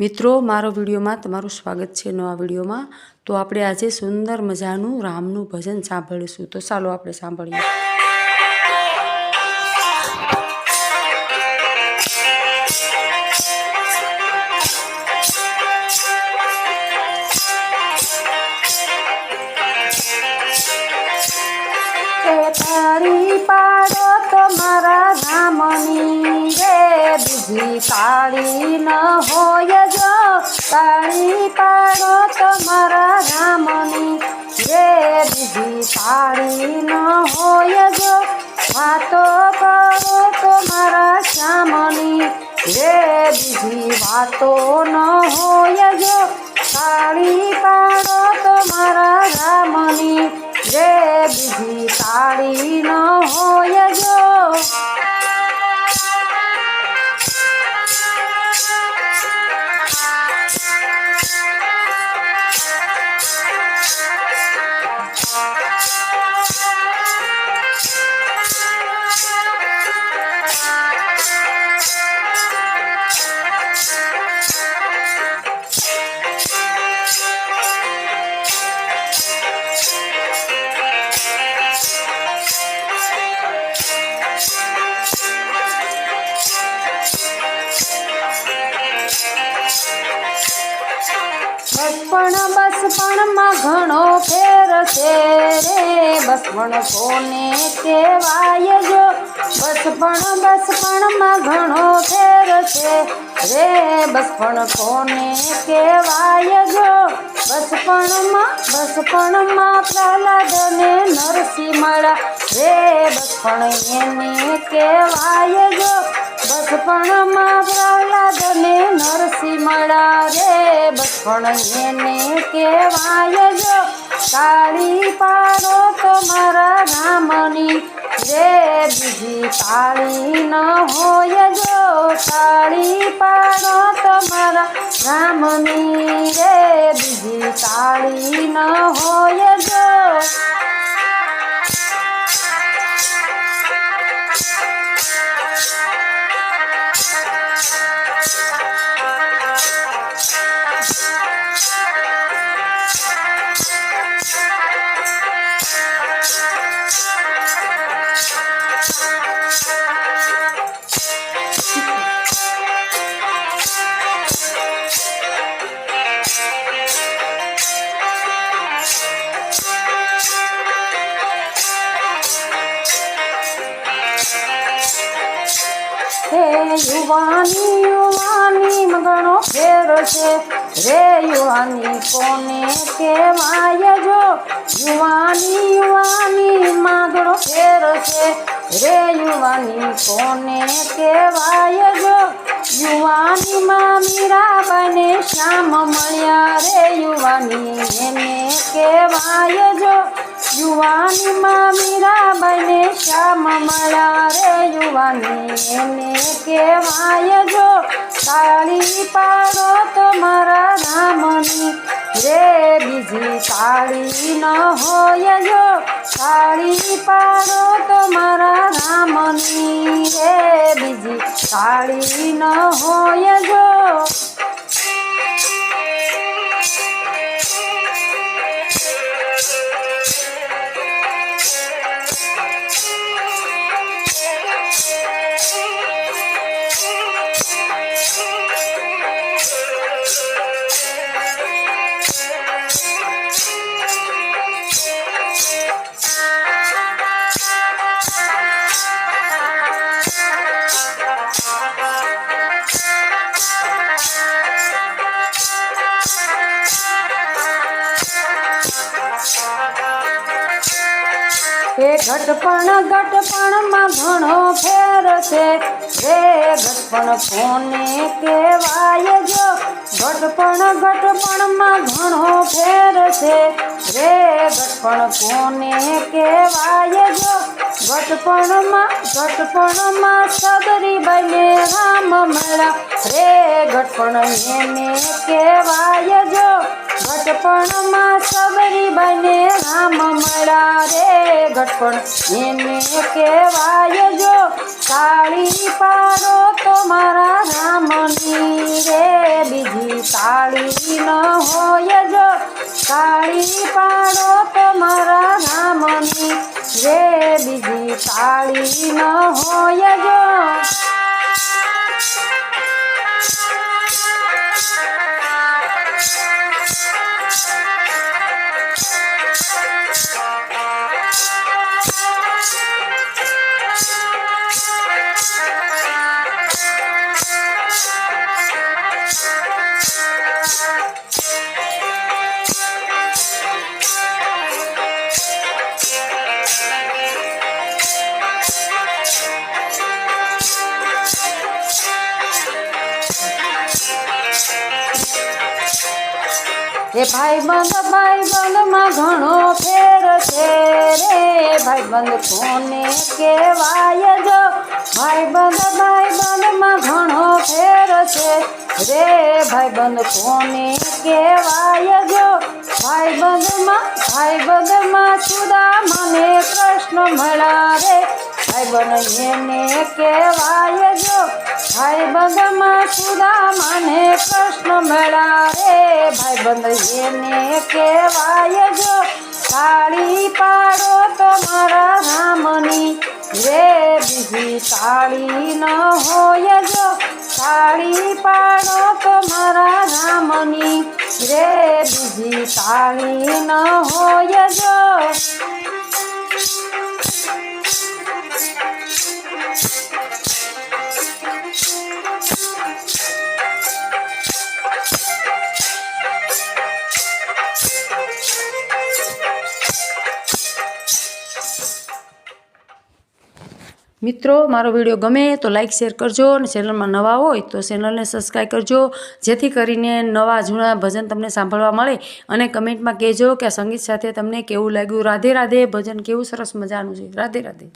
મિત્રો, મારો વિડીયોમાં તમારું સ્વાગત છે નવા વિડીયોમાં. તો આપણે આજે સુંદર મજાનું રામનું ભજન સાંભળીશું. તો ચાલો આપણે સાંભળીએ. તાળી પાડો તો મારા રામની રે. બીજી કાળી ન હોય તાળી પાડો તમારા મારા જે બીજી તાળી ન હોય જો. વાતો કરો તમારા મારા શ્યામની જે બીજી વાતો ન હોય જો. તાળી પાડો તમારા મારા જે બીજી તાળી ન બસપણ કોને કહેવાય જો? બસપણ બસપણમાં ઘણો ફેર છે. રે બસપણ કોને કહેવાય જો? બસપણમાં બસપણમાં પ્રહલાદને નરસિંહ મળ્યા રે બસપણ એને કહેવાય જો? બચપણમાં પ્રહલાદને નરસિંહ મળ્યા રે બચપણ એને કહેવાય જો? તાળી પાડો તમારા નામની રે બીજી કાળી ન હોય જો. કાળી પાડો તમારા નામની રે બીજી કાળી ન હોય જો. હે યુવાની યુવાની ઘણો ફેર છે. રે, યુવાની, કોને કહેવાય જો? યુવાની યુવાની માં ઘણો ફેર છે. રે, યુવાની, કોને કહેવાય જો? યુવાનીમાં મીરાબાઈને શ્યામ મળ્યા. રે, યુવાની એને કહેવાય જો? યુવાનીમાં બને શ્યામ મળ્યા રે યુવાની. એને કેવાય જો, તાળી પાડો તો મારા નામની રે બીજી તાળી ન હોય જો, તાળી પાડો તો મારા નામની રે બીજી તાળી ન હોય જો ઘટપણ ઘટપણમાં ઘણો ફેર છે. રે ઘટપણ કોને કહેવાય જો? ઘટપણ ઘટપણમાં ઘણો ફેર છે. રે ઘટપણ કોને કહેવાય જો? ઘટપણમાં ઘટપણમાં સદરી રે ઘટપણ એને કહેવાય જો, ઘટપણમાં સબરી બને રામ મળા રે. ઘટપણ એને કહેવાય જો, તાળી પાડો તો મારા રામની રે. બીજી તાળી ન હોય જો, તાળી પાડો તો મારા રામની રે. બીજી તાળી ન હોય જો. એ ભાઈબંધ ભાઈબંધમાં ઘણો ફેર છે રે. ભાઈબંધ કોને કહેવાય જો? ભાઈબંધ ભાઈબંધમાં ઘણો ફેર છે રે. ભાઈબંધ કોને કહેવાય જો? ભાઈબંધમાં ભાઈબંધમાં સુદામાને કૃષ્ણ મળ્યા રે ભાઈબંધ એને કહેવાય જો ભાઈબંધમાં સુદામાને કૃષ્ણ મળ્યા રે ભાઈબંધ એને કહેવાય જો, તાળી પાડો તો મારા રામની રે, બીજી તાળી ન હોય જો. તાળી પાડો તો મારા રામની રે, બીજી તાળી ન હોય જો. મિત્રો, મારો વીડિયો ગમે તો લાઇક શેર કરજો અને ચેનલમાં નવા હોય તો ચેનલને સબસ્ક્રાઈબ કરજો. જેથી કરીને નવા જૂના ભજન તમને સાંભળવા મળે અને કમેન્ટમાં કહેજો કે સંગીત સાથે તમને કેવું લાગ્યું? રાધે રાધે ભજન કેવું સરસ મજાનું છે. રાધે રાધે.